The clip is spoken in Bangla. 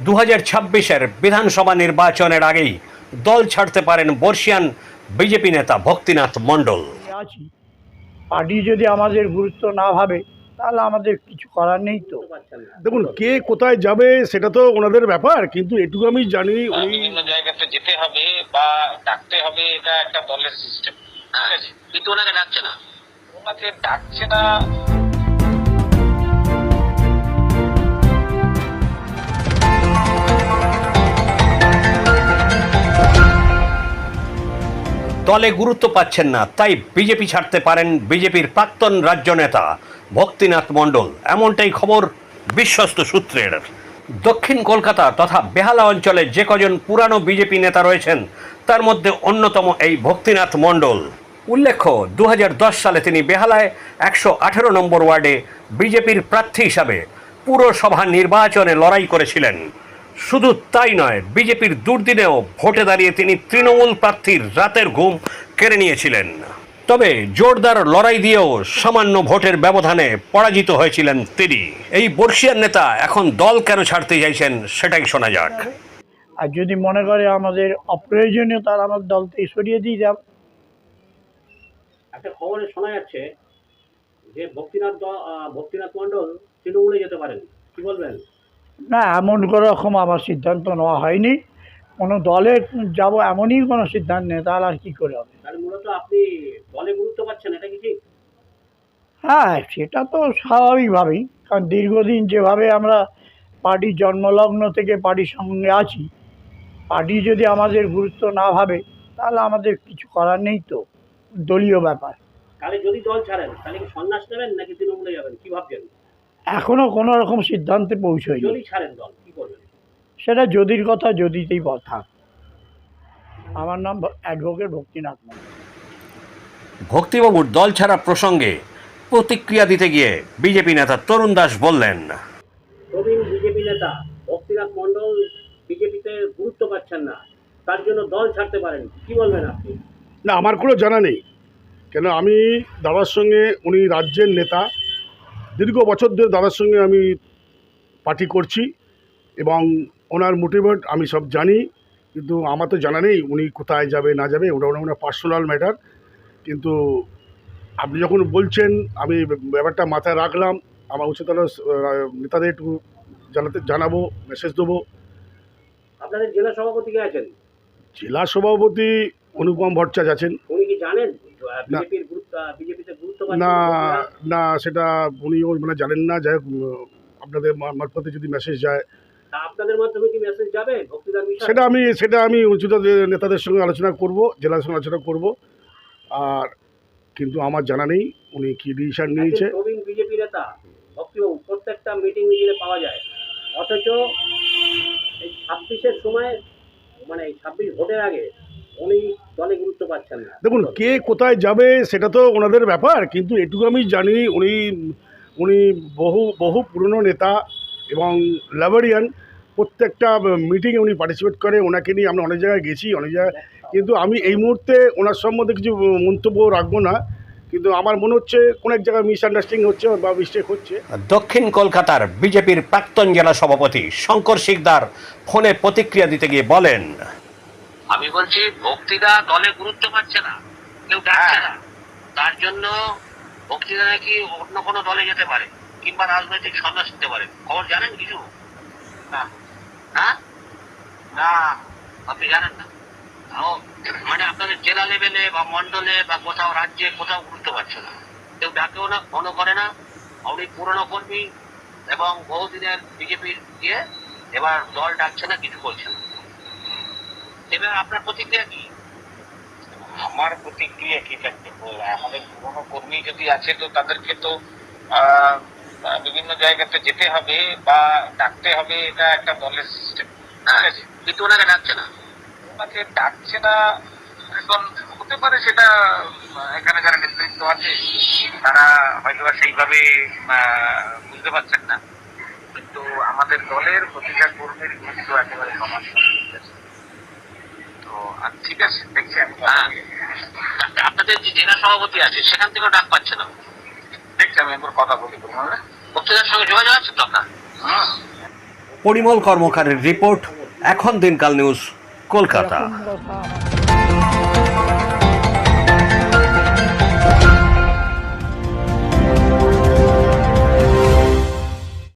দু হাজার ছাব্বিশের বিধানসভা নির্বাচনের আগেই দল ছাড়তে পারেন বর্ষিয়ান বিজেপি নেতা ভক্তিনাথ মণ্ডল। আছি। পার্টি যদি আমাদের গুরুত্ব না ভাবে তাহলে আমাদের কিছু করার নেই তো। দেখুন কে কোথায় যাবে সেটা তো ওনাদের ব্যাপার কিন্তু এটুকু আমি জানি বিভিন্ন জায়গাতে যেতে হবে বা ডাকতে হবে এটা একটা দলের সিস্টেম ঠিক আছে? কিন্তু ওনাকে ডাকছে না। ওনাকে ডাকছে না দলে গুরুত্ব পাচ্ছেন না, তাই বিজেপি ছাড়তে পারেন বিজেপির প্রাক্তন রাজ্য নেতা ভক্তিনাথ মণ্ডল। এমনটাই খবর বিশ্বস্ত সূত্রের। দক্ষিণ কলকাতা তথা বেহালা অঞ্চলে যে কজন পুরানো বিজেপি নেতা রয়েছেন, তার মধ্যে অন্যতম এই ভক্তিনাথ মণ্ডল। উল্লেখ্য দু হাজার দশ সালে তিনি বেহালায় একশো আঠেরো নম্বর ওয়ার্ডে বিজেপির প্রার্থী হিসাবে পুরসভা নির্বাচনে লড়াই করেছিলেন। শুধু তাই নয় বিজেপির দুর্দিনেও ভোটে দাঁড়িয়ে তিনি তৃণমূল প্রার্থীর রাতের ঘুম কেড়ে নিয়েছিলেন। তবে জোরদার লড়াই দিয়েও সামান্য ভোটের ব্যবধানে পরাজিত হয়েছিলেন তিনি। এই বর্ষিয়ার নেতা এখন দল কেন ছাড়তে চাইছেন সেটাই শোনা যাক। আর যদি মনে করে আমাদের অপ্রয়োজনীয় তার আমার দল থেকে সরিয়ে দিয়ে যাব একটা খবরে শোনা যাচ্ছে যে ভক্তিনাথ ভক্তিনাথ মণ্ডল তৃণমূলে যেতে পারেন। কি বলবেন? না এমন কোনো রকম আমার সিদ্ধান্ত নেওয়া হয়নি। কোনো দলে যাব এমনই কোনো সিদ্ধান্ত নেই তাহলে আর কী করে হবে? হ্যাঁ সেটা তো স্বাভাবিকভাবেই কারণ দীর্ঘদিন যেভাবে আমরা পার্টির জন্মলগ্ন থেকে পার্টির সঙ্গে আছি পার্টি যদি আমাদের গুরুত্ব না ভাবে তাহলে আমাদের কিছু করার নেই তো দলীয় ব্যাপার। তাহলে যদি দল ছাড়েন তাহলে কি সন্ন্যাস নেবেন নাকি তৃণমূলে যাবেন? কি ভাবছেন? এখনও কোনো রকম সিদ্ধান্তে পৌঁছয়নি। যদি ছাড়েন দল কি করবেন? সেটা যদির কথা যদিতেই থাক। আমার নাম অ্যাডভোকেট ভক্তিনাথ। ভক্তিবাবুর দল ছাড়া প্রসঙ্গে প্রতিক্রিয়া দিতে গিয়ে বিজেপি নেতা তরুণ দাস বললেন প্রবীণ বিজেপি নেতা ভক্তিনাথ মণ্ডল বিজেপিতে গুরুত্ব পাচ্ছেন না। তার জন্য দল ছাড়তে পারেন। কি বলবেন আপনি? না আমার কোনো জানা নেই। কেন আমি দাদার সঙ্গে উনি রাজ্যের নেতা দীর্ঘ বছর ধরে দাদার সঙ্গে আমি পার্টি করছি এবং ওনার মোটিভেট আমি সব জানি কিন্তু আমার তো জানা নেই উনি কোথায় যাবে না যাবে ওটা ওনার ওনার পার্সোনাল ম্যাটার কিন্তু আপনি যখন বলছেন আমি ব্যাপারটা মাথায় রাখলাম আমার উচ্চতর নেতাদের একটু জানাতে জানাব মেসেজ দেবো। আপনাদের জেলা সভাপতি কে আছেন? জেলা সভাপতি অনুপম ভট্টাচার্য আছেন। উনি কি জানেন? না। না সেটা উনিও মানে জানেন না। যাই হোক আপনাদের মারফতে যদি মেসেজ যায়। আপনাদের মাধ্যমে কি মেসেজ যাবে? সেটা আমি সেটা আমি উচিত নেতাদের সঙ্গে আলোচনা করব জেলার সঙ্গে আলোচনা করব। আর কিন্তু আমার জানা নেই উনি কি ডিসিশন নিয়েছে। প্রবীণ বিজেপি নেতা ভক্তিবাবু প্রত্যেকটা মিটিং মিছিলে পাওয়া যায়। অথচ এই ছাব্বিশের সময় মানে ছাব্বিশ ভোটের আগে উনি দলে গুরুত্ব পাচ্ছেন না। দেখুন কে কোথায় যাবে সেটা তো ওনাদের ব্যাপার কিন্তু এটুকু আমি জানি উনি উনি বহু বহু পুরনো নেতা এবং লাভারিয়ান। প্রত্যেকটা মিটিংয়ে উনি পার্টিসিপেট করে ওনাকে নিয়ে আমরা অনেক জায়গায় গেছি অনেক জায়গায়। কিন্তু আমি এই মুহূর্তে ওনার সম্বন্ধে কিছু মন্তব্য রাখব না। কিন্তু আমার মনে হচ্ছে কোনো এক জায়গায় মিসআন্ডারস্ট্যান্ডিং হচ্ছে বা মিস্টেক হচ্ছে। দক্ষিণ কলকাতার বিজেপির প্রাক্তন জেলা সভাপতি শঙ্কর শিকদার ফোনে প্রতিক্রিয়া দিতে গিয়ে বলেন আমি বলছি ভক্তিদা দলে গুরুত্ব পাচ্ছে না কেউ ডাকছে না। তার জন্য ভক্তিদা নাকি অন্য কোনো দলে যেতে পারে কিংবা রাজনৈতিক সন্ন্যাস নিতে পারে। খবর জানেন কিছু? না। হ্যাঁ? না আপনি জানেন না। মানে আপনাদের জেলা লেভেলে বা মন্ডলে বা কোথাও রাজ্যে কোথাও গুরুত্ব পাচ্ছে না। কেউ ডাকেও না ফোনও করে না। উনি পুরনো কর্মী এবং বহুদিনের বিজেপির দিয়ে এবার দল ডাকছে না কিছু বলছে না। এবার আপনার প্রতিক্রিয়া কি? আমার প্রতিক্রিয়া কি থাকবে আমাদের পুরনো কর্মী যদি আছে তো তাদেরকে তো বিভিন্ন জায়গাতে যেতে হবে বা ডাকতে হবে এটা একটা দলের সিস্টেম কিন্তু ওনাকে ডাকছে না। ওনাকে ডাকছে না এখন হতে পারে সেটা এখানে যারা নেতৃত্ব আছে তারা হয়তো বা সেইভাবে বুঝতে পারছেন না। কিন্তু আমাদের দলের প্রতিটা কর্মীর কিন্তু একেবারে সমান। ঠিক আছে দেখছি আমি আপনাদের যে জেলা সভাপতি আছে সেখান থেকেও ডাক পাচ্ছে না দেখছি আমি একবার কথা বলি বক্তৃতার সঙ্গে যোগাযোগ আছে তো আপনার? পরিমল কর্মকারের রিপোর্ট এখন দিনকাল নিউজ কলকাতা।